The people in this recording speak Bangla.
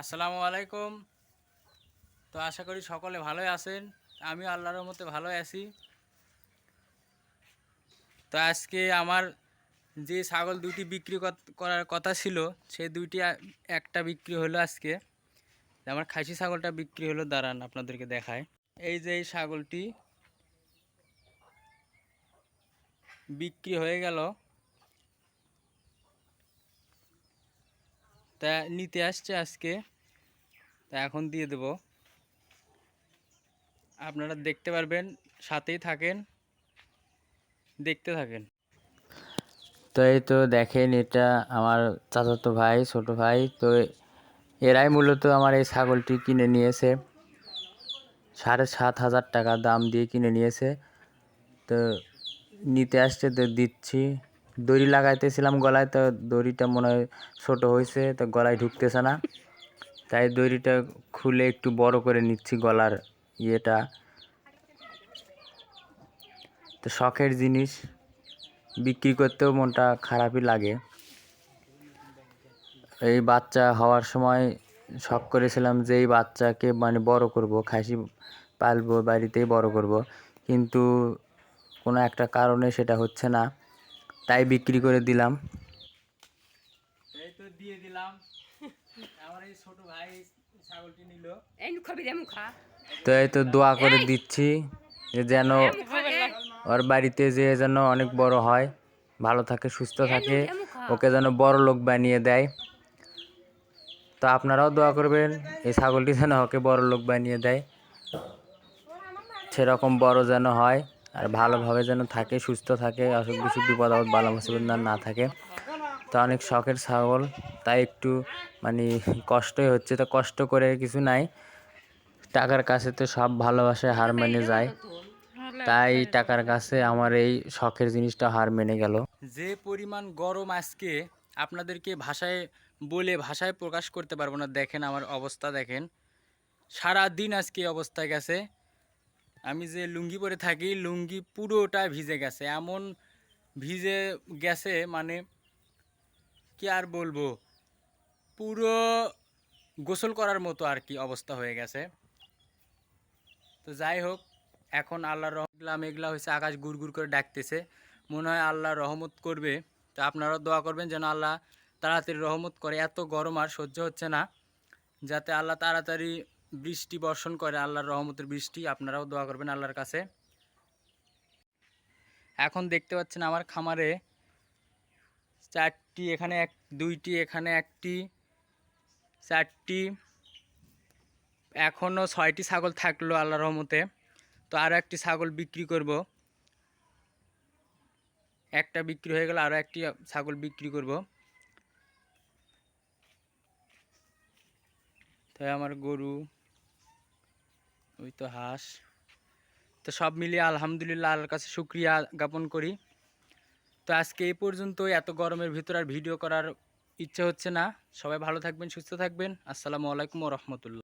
আসসালামু আলাইকুম। তো আশা করি সকলে ভালোই আছেন। আমি আল্লাহর মতে ভালোই আছি। তো আজকে আমার যে ছাগল দুটি বিক্রি করার কথা ছিল, সেই দুইটি একটা বিক্রি হলো আজকে। আমার খাসি ছাগলটা বিক্রি হলো, দাঁড়ান আপনাদেরকে দেখায় এই যে এই ছাগলটি বিক্রি হয়ে গেল। তা নিতে আসছে আজকে। তা এখন দিয়ে দেব। আপনারা দেখতে পারবেন, সাথেই থাকেন, দেখতে থাকেন। তো এই তো দেখেন, এটা আমার চাচাতো ভাই, ছোট ভাই। তো এরাই মূলত আমার এই ছাগলটি কিনে নিয়েছে। সাড়ে সাত হাজার টাকা দাম দিয়ে কিনে নিয়েছে। তো নিতে আসছে, তো দিচ্ছি। দড়ি লাগাইতেছিলাম গলায়, তো দড়িটা মনে হয় ছোটো হয়েছে তো গলায় ঢুকতেছে না। তাই দড়িটা খুলে একটু বড় করে নিচ্ছি গলার ইয়েটা। তো শখের জিনিস, বিক্রি করতেও মনটা খারাপই লাগে। এই বাচ্চা হওয়ার সময় শখ করেছিলাম যে এই বাচ্চাকে মানে বড় করব, খাসি পালবো, বাড়িতেই বড় করব। কিন্তু কোনো একটা কারণে সেটা হচ্ছে না। তাই বিক্রি করে দিলাম। এই তো দিয়ে দিলাম। আমার এই ছোট ভাই ছাগলটি নিল। এই খাবি রে মুখ। তো এই তো দোয়া করে দিচ্ছি যে যেন ওর বাড়িতে যে যেন অনেক বড় হয় ভালো থাকে সুস্থ থাকে ওকে যেন বড় লোক বানিয়ে দেয়। তো আপনারাও দোয়া করবেন এই ছাগলটি যেন ওকে বড় লোক বানিয়ে দেয়। সেরকম বড় যেন হয়। আর ভালোভাবে যেন থাকে, সুস্থ থাকে, অসুখ বিসুখ, বিপদ আপদ, বালা মুসিবত না থাকে। তো অনেক শখের ছাগল, তাই একটু মানে কষ্টই হচ্ছে। তো কষ্ট করে কিছু নাই। টাকার কাছে তো সব ভালোবাসে হার মেনে যায়। তাই টাকার কাছে আমার এই শখের জিনিসটা হার মেনে গেল। যে পরিমাণ গরম আজকে আপনাদেরকে ভাষায় বলে, ভাষায় প্রকাশ করতে পারব না। দেখেন আমার অবস্থা, দেখেন। সারা দিন আজকে অবস্থায় গেছে। আমি যে লুঙ্গি পরে থাকি, লুঙ্গি পুরোটা ভিজে গেছে। এমন ভিজে গেছে মানে কি আর বলব? পুরো গোসল করার মতো আর কি অবস্থা হয়ে গেছে। তো যাই হোক, এখন আল্লাহর রহমতলা মেঘলা হয়েছে, আকাশ গুড় করে ডাকতেছে। মনে হয় আল্লাহ রহমত করবে। তো আপনারাও দোয়া করবেন যেন আল্লাহ তাড়াতাড়ি রহমত করে। এত গরম আর সহ্য হচ্ছে না, যাতে আল্লাহ তাড়াতাড়ি বৃষ্টি বর্ষণ করে আল্লাহর রহমতের বৃষ্টি, আপনারাও দোয়া করবেন আল্লাহর কাছে। এখন দেখতে পাচ্ছেন আমার খামারে চারটি, এখানে এক, দুইটি, এখানে একটি, চারটি এখনও ছয়টি ছাগল থাকল আল্লাহর রহমতে। তো আরও একটি ছাগল বিক্রি করব। একটা বিক্রি হয়ে গেল আরও একটি ছাগল বিক্রি করব। তাই আমার গরু। ওই তো হাঁস। তো সব মিলিয়ে আলহামদুলিল্লাহ আল্লাহর কাছে শুক্রিয়া জ্ঞাপন করি। তো আজকে এই পর্যন্ত এত গরমের ভিতর আর ভিডিও করার ইচ্ছে হচ্ছে না। সবাই ভালো থাকবেন, সুস্থ থাকবেন। আসসালামু আলাইকুম রহমতুল্লাহ।